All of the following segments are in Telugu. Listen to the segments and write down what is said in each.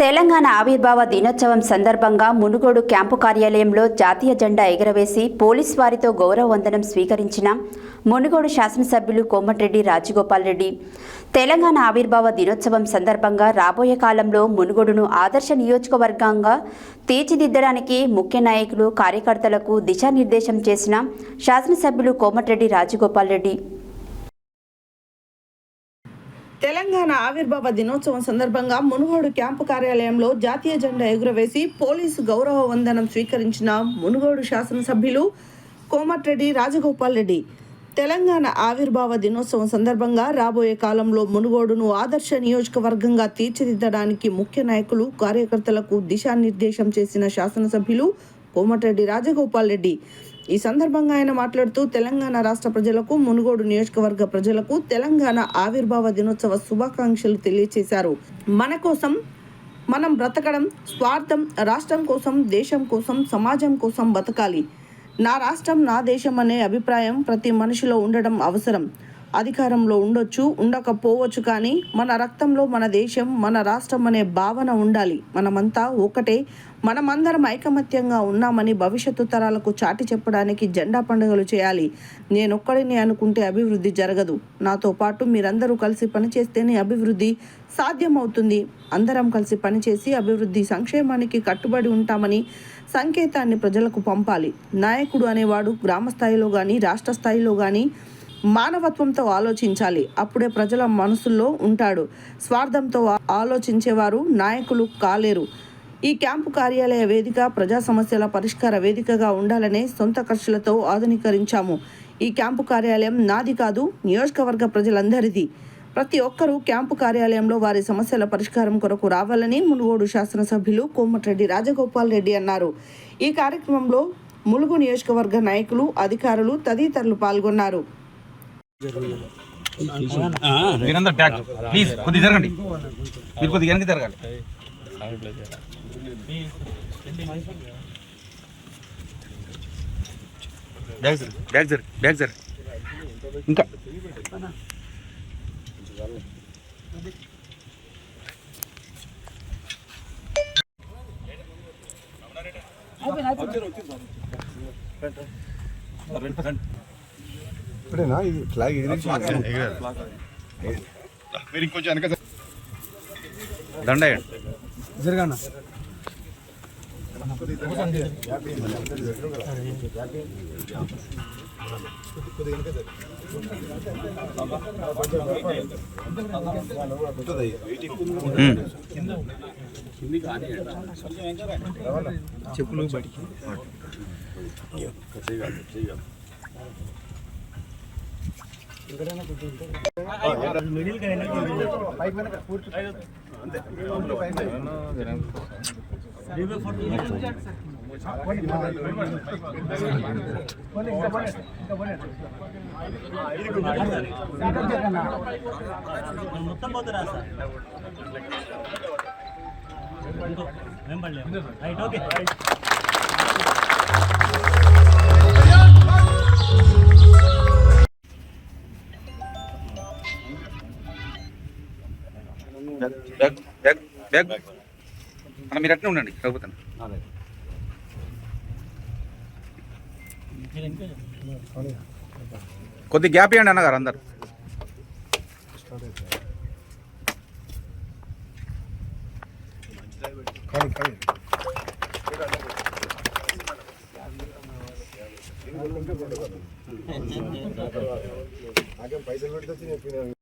తెలంగాణ ఆవిర్భావ దినోత్సవం సందర్భంగా మునుగోడు క్యాంపు కార్యాలయంలో జాతీయ జెండా ఎగురవేసి పోలీస్ వారితో గౌరవ వందనం స్వీకరించిన మునుగోడు శాసనసభ్యులు కోమటిరెడ్డి రాజగోపాల్ రెడ్డి. తెలంగాణ ఆవిర్భావ దినోత్సవం సందర్భంగా రాబోయే కాలంలో మునుగోడును ఆదర్శ నియోజకవర్గంగా తీర్చిదిద్దడానికి ముఖ్య నాయకులు కార్యకర్తలకు దిశానిర్దేశం చేసిన శాసనసభ్యులు కోమటిరెడ్డి రాజగోపాల్ రెడ్డి. తెలంగాణ ఆవిర్భావ దినోత్సవం సందర్భంగా మునుగోడు క్యాంపు కార్యాలయంలో జాతీయ జెండా ఎగురవేసి పోలీసు గౌరవ వందనం స్వీకరించిన మునుగోడు శాసనసభ్యులు కోమటిరెడ్డి రాజగోపాల్ రెడ్డి. తెలంగాణ ఆవిర్భావ దినోత్సవం సందర్భంగా రాబోయే కాలంలో మునుగోడును ఆదర్శ నియోజకవర్గంగా తీర్చిదిద్దడానికి ముఖ్య నాయకులు కార్యకర్తలకు దిశానిర్దేశం చేసిన శాసనసభ్యులు కోమటిరెడ్డి రాజగోపాల్ రెడ్డి. ఈ సందర్భంగా ఆయన మాట్లాడుతూ తెలంగాణ రాష్ట్ర ప్రజలకు మునుగోడు నియోజకవర్గ ప్రజలకు తెలంగాణ ఆవిర్భావ దినోత్సవ శుభాకాంక్షలు తెలియజేశారు మన కోసం మనం బ్రతకడం స్వార్థం రాష్ట్రం కోసం దేశం కోసం సమాజం కోసం బతకాలి. నా రాష్ట్రం నా దేశం అనే అభిప్రాయం ప్రతి మనిషిలో ఉండడం అవసరం. అధికారంలో ఉండొచ్చు ఉండకపోవచ్చు కానీ మన రక్తంలో మన దేశం మన రాష్ట్రం అనే భావన ఉండాలి. మనమంతా ఒకటే. మనమందరం ఐకమత్యంగా ఉన్నామని భవిష్యత్తు తరాలకు చాటి చెప్పడానికి జెండా పండుగలు చేయాలి. నేనొక్కడిని అనుకుంటే అభివృద్ధి జరగదు. నాతో పాటు మీరందరూ కలిసి పనిచేస్తేనే అభివృద్ధి సాధ్యమవుతుంది. అందరం కలిసి పనిచేసి అభివృద్ధి సంక్షేమానికి కట్టుబడి ఉంటామని సంకేతాన్ని ప్రజలకు పంపాలి. నాయకుడు అనేవాడు గ్రామ స్థాయిలో కానీ రాష్ట్ర స్థాయిలో కానీ మానవత్వంతో ఆలోచించాలి. అప్పుడే ప్రజల మనసుల్లో ఉంటాడు. స్వార్థంతో ఆలోచించేవారు నాయకులు కాలేరు. ఈ క్యాంపు కార్యాలయ వేదిక ప్రజా సమస్యల పరిష్కార వేదికగా ఉండాలనే సొంత ఖర్చులతో ఆధునీకరించాము. ఈ క్యాంపు కార్యాలయం నాది కాదు నియోజకవర్గ ప్రజలందరిది. ప్రతి ఒక్కరూ క్యాంపు కార్యాలయంలో వారి సమస్యల పరిష్కారం కొరకు రావాలని మునుగోడు శాసనసభ్యులు కోమటిరెడ్డి రాజగోపాల్ రెడ్డి అన్నారు. ఈ కార్యక్రమంలో ములుగు నియోజకవర్గ నాయకులు అధికారులు తదితరులు పాల్గొన్నారు. మీరందరూ ట్యాగ్ ప్లీజ్ కొద్దిగా జరగండి. మీరు కొద్దిగా వెనక్కి జరగాలి. బ్యాగ్ జరు బ్యాగ్ జరు బ్యాగ్ జరు. ఇంకా. ఇప్పుడేనా? ఇది ఫ్లాగ్ మీరు ఇంకొంచెం వెనక దండ వేయండి జరగానా? చెప్పులు బడికి మొత్తం పోతురా sir వెంబడలేదు right okay bag bag bag అన్న మీరు అట్నే ఉండండి రఘుపతి కొద్ది గ్యాప్ ఇవ్వండి అన్నగారు అందరు పైసలు పెడితే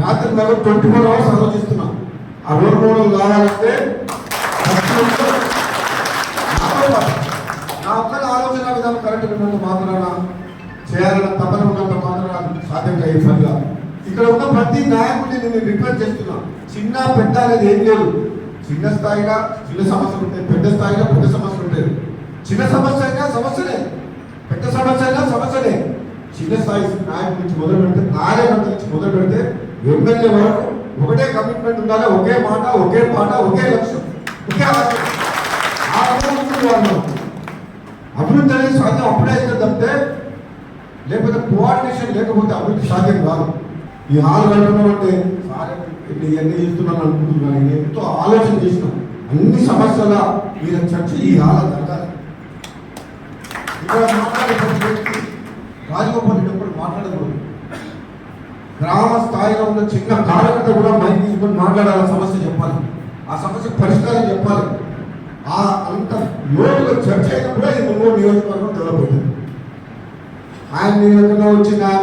రాత్రి నెల ట్వంటీ ఫోర్ అవర్స్ ఆలోచిస్తున్నాం ఆ రోడ్ మోడల్ కావాలంటే నా ఒక్కరి ఆలోచన విధానం కరెక్ట్ ఉన్నంత మాత్రాన చేయాలన్న తపన ఉన్నంత మాత్రాన సాధ్యం కాదు పనిగా ఇక్కడ ఉన్న ప్రతి నాయకుడిని నేను రిక్వెస్ట్ చేస్తున్నా. చిన్న పెద్ద అనేది ఏం లేదు. చిన్న స్థాయిగా చిన్న సమస్యలు ఉంటాయి. పెద్ద స్థాయిగా పెద్ద సమస్యలు ఉంటాయి. చిన్న సమస్య అయినా సమస్యలే. పెద్ద సమస్య అయినా సమస్యలే. చిన్న స్థాయి నాయకుడి నుంచి మొదలు పెడితే కార్యకర్త నుంచి మొదలు పెడితే ఎమ్మెల్యే వరకు ఒకటే కమిట్మెంట్ ఉండాలి. ఒకే మాట ఒకే పాట ఒకే లక్ష్యం ఒకే ఆలోచన. వాళ్ళు. అభివృద్ధి అనేది సాధ్యం అప్పుడే అయితే తప్పితే లేకపోతే కోఆర్డినేషన్ లేకపోతే అభివృద్ధి సాధ్యం కాదు. ఈ హాల్ కట్టడం అంటే సార్ ఇవన్నీ చేస్తున్నాను అనుకుంటున్నాను. నేను ఎంతో ఆలోచన చేసినాం. అన్ని సమస్యల మీద చర్చ ఈ హాల జరగాలి. ఇక్కడ మాట్లాడే ప్రతి వ్యక్తి రాజగోపాల్ రెడ్డి మాట్లాడకూడదు. గ్రామ స్థాయిలో ఉన్న చిన్న కార్యకర్త కూడా మైక్ తీసుకొని మాట్లాడాలి సమస్య చెప్పాలి. ఆ సమస్య పరిష్కారం చెప్పాలి. ఆ అంత లోతుగా చర్చ అయినప్పుడే ఈ ముందు నియోజకవర్గం తెలబోతుంది ఆయన నియోజకవర్గంలో వచ్చిన